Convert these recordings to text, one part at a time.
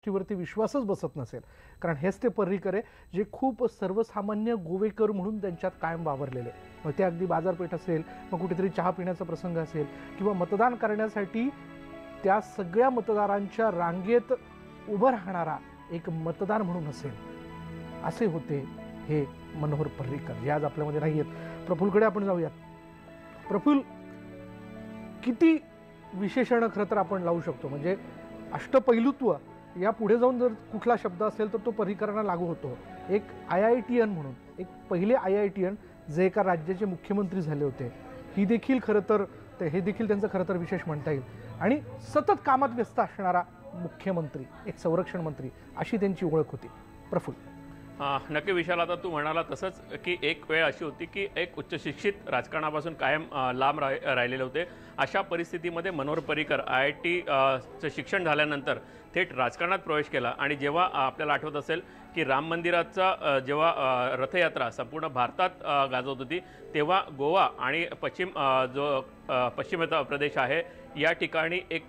गोष्टीवरती विश्वासच बसत नसेल. कारण हेच ते पर्रीकर आहे जे खूप सर्वसामान्य गोवेकर म्हणून त्यांच्यात कायम वावरलेले मग ते अगदी बाजारपेठ असेल मग कुठेतरी चहा पिण्याचा प्रसंग असेल किंवा मतदान करण्यासाठी त्या सगळ्या मतदारांच्या रांगेत उभं राहणारा एक मतदार म्हणून असेल. असे होते हे मनोहर पर्रीकर जे आज आपल्यामध्ये नाही आहेत. प्रफुलकडे आपण जाऊयात. प्रफुल किती विशेषण खरं तर आपण लावू शकतो. म्हणजे अष्टपैलुत्व या पुढे जाऊन जर कुठला शब्द असेल तर तो पर्रीकरांना लागू होतो. एक आय आय टी एन म्हणून एक पहिले आय आय टी एन जे एका राज्याचे मुख्यमंत्री झाले होते. ही देखील खरं तर ते हे देखील त्यांचं खरं तर विशेष म्हणता येईल. आणि सतत कामात व्यस्त असणारा मुख्यमंत्री एक संरक्षण मंत्री अशी त्यांची ओळख होती. प्रफुल्ल. नक्की विशाल आता तू म्हणाला तसंच की एक वेळ अशी होती की एक उच्च शिक्षित राजकारणापासून कायम लांब राह राहिलेले होते. अशा परिस्थितीमध्ये Manohar Parrikar I I T चं शिक्षण झाल्यानंतर थेट राजकारणात प्रवेश केला. आणि जेव्हा आपल्याला आठवत असेल की राम मंदिराचा जेव्हा रथयात्रा संपूर्ण भारतात गाजवत होती तेव्हा गोवा आणि पश्चिम जो पश्चिम प्रदेश आहे या ठिकाणी एक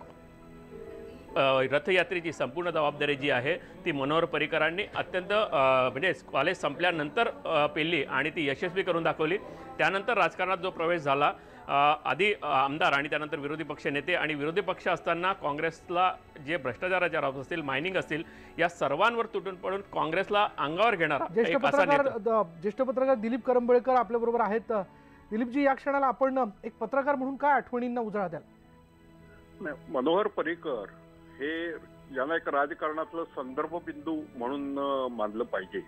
रथयात्रेची संपूर्ण जबाबदारी जी आहे ती मनोहर पर्रीकरांनी अत्यंत म्हणजे कॉलेज संपल्यानंतर पेलली आणि ती यशस्वी करून दाखवली. त्यानंतर राजकारणात जो प्रवेश झाला आधी आमदार आणि त्यानंतर विरोधी पक्ष नेते आणि विरोधी पक्ष असताना काँग्रेसला जे भ्रष्टाचाराचे आरोप असतील मायनिंग असतील या सर्वांवर तुटून पडून काँग्रेसला अंगावर घेणारा ज्येष्ठ पत्रकार ज्येष्ठ पत्रकार दिलीप करंबेळकर आपल्या बरोबर आहेत दिलीपजी या क्षणाला आपण एक पत्रकार म्हणून काय आठवणींना उजाळा द्याल? नाही, मनोहर पर्रीकर हे यांना एक राजकारणातलं संदर्भ बिंदू म्हणून मानलं पाहिजे.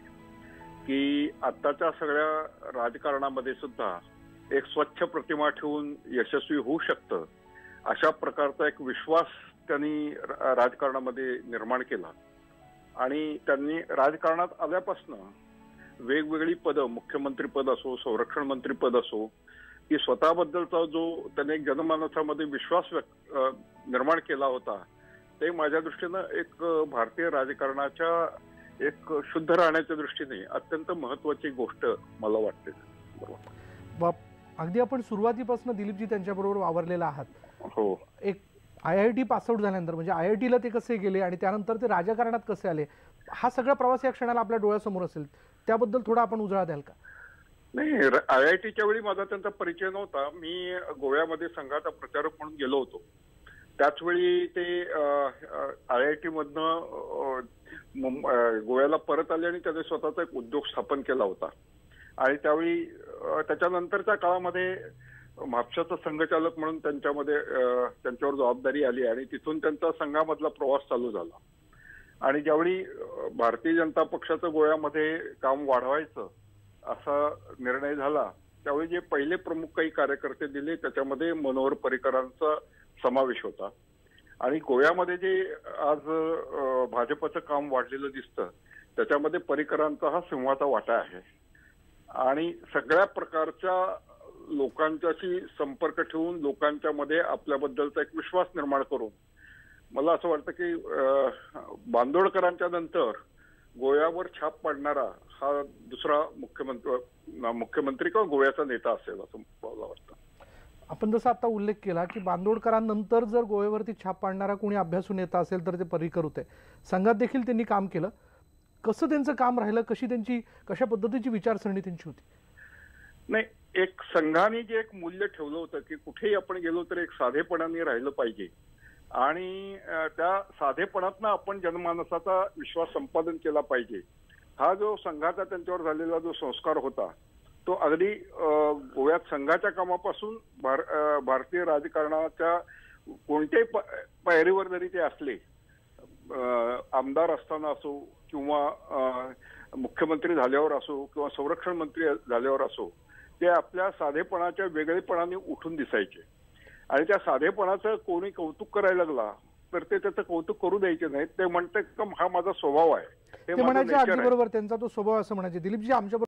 की आत्ताच्या सगळ्या राजकारणामध्ये सुद्धा एक स्वच्छ प्रतिमा ठेवून यशस्वी होऊ शकतं अशा प्रकारचा एक विश्वास त्यांनी राजकारणामध्ये निर्माण केला. आणि त्यांनी राजकारणात आल्यापासनं वेगवेगळी पदं मुख्यमंत्री पद असो संरक्षण मंत्री पद असो की स्वतःबद्दलचा जो त्याने एक जनमानसामध्ये विश्वास व्यक्त निर्माण केला होता ते माझ्या दृष्टीनं एक भारतीय राजकारणाच्या एक शुद्ध राहण्याच्या दृष्टीने अत्यंत महत्वाची गोष्ट मला वाटते. बाप- अगदी आपण सुरुवातीपासून दिलीपजी त्यांच्याबरोबर वावरलेला आहात. हो. एक आय आय टी पासआउट झाल्यानंतर म्हणजे आय आय टीला ते कसे गेले आणि त्यानंतर ते राजकारणात कसे आले हा सगळा प्रवास या क्षणाला आपल्या डोळ्यासमोर असेल. त्याबद्दल थोडा आपण उजाळा द्याल का? नाही आय आय टीच्या वेळी माझा त्यांचा परिचय नव्हता. मी गोव्यामध्ये संघाचा प्रचारक म्हणून गेलो होतो. त्याचवेळी ते आयआयटी मधनं गोव्याला परत आले आणि त्याने स्वतःचा एक उद्योग स्थापन केला होता. आणि त्यावेळी त्याच्यानंतरच्या काळामध्ये म्हापशाचा संघचालक म्हणून त्यांच्यामध्ये त्यांच्यावर जबाबदारी आली आणि तिथून त्यांचा संघामधला प्रवास चालू झाला. आणि ज्यावेळी भारतीय जनता पक्षाचं गोव्यामध्ये काम वाढवायचं असा निर्णय झाला त्यावेळी जे पहिले प्रमुख काही कार्यकर्ते दिले त्याच्यामध्ये मनोहर परिकरांचा समावेश होता. आणि गोव्यामध्ये जे आज भाजपचं काम वाढलेलं दिसतं त्याच्यामध्ये परिकरांचा हा सिंहाचा वाटा आहे. आणि सगळ्या प्रकारच्या लोकांच्याशी संपर्क ठेवून लोकांच्या मध्ये आपल्याबद्दलचा एक विश्वास निर्माण करून मला असं वाटतं की बांदोडकरांच्या नंतर गोव्यावर छाप पाडणारा हा दुसरा मुख्यमंत्री मुख्यमंत्री किंवा गोव्याचा नेता असेल असं मला वाटतं. आपण जसा आता उल्लेख केला की बांदोडकरांनंतर जर गोव्यावरती छाप पाडणारा कोणी अभ्यासू नेता असेल तर ते परिकर होते. संघात देखील त्यांनी काम केलं. कसं त्यांचं काम राहिलं? कशी त्यांची कशा पद्धतीची विचारसरणी त्यांची होती? नाही एक संघाने जे एक मूल्य ठेवलं होतं की कुठेही आपण गेलो तर एक साधेपणाने राहिलं पाहिजे. आणि त्या साधेपणातनं आपण जनमानसाचा विश्वास संपादन केला पाहिजे. हा जो संघाचा त्यांच्यावर झालेला जो संस्कार होता तो अगदी गोव्यात संघाच्या कामापासून भार भारतीय राजकारणाच्या कोणत्याही प- पायरीवर जरी ते असले आमदार असताना असो किंवा मुख्यमंत्री झाल्यावर असो किंवा संरक्षण मंत्री झाल्यावर असो ते आपल्या साधेपणाच्या वेगळेपणाने उठून दिसायचे. आणि त्या साधेपणाचं कोणी कौतुक करायला लागला तर ते त्याचं कौतुक करू द्यायचे नाहीत. ते म्हणते का हा माझा स्वभाव आहे. हे ते म्हणायचे. बरोबर त्यांचा तो स्वभाव असं म्हणायचे. दिलीपजी आमच्या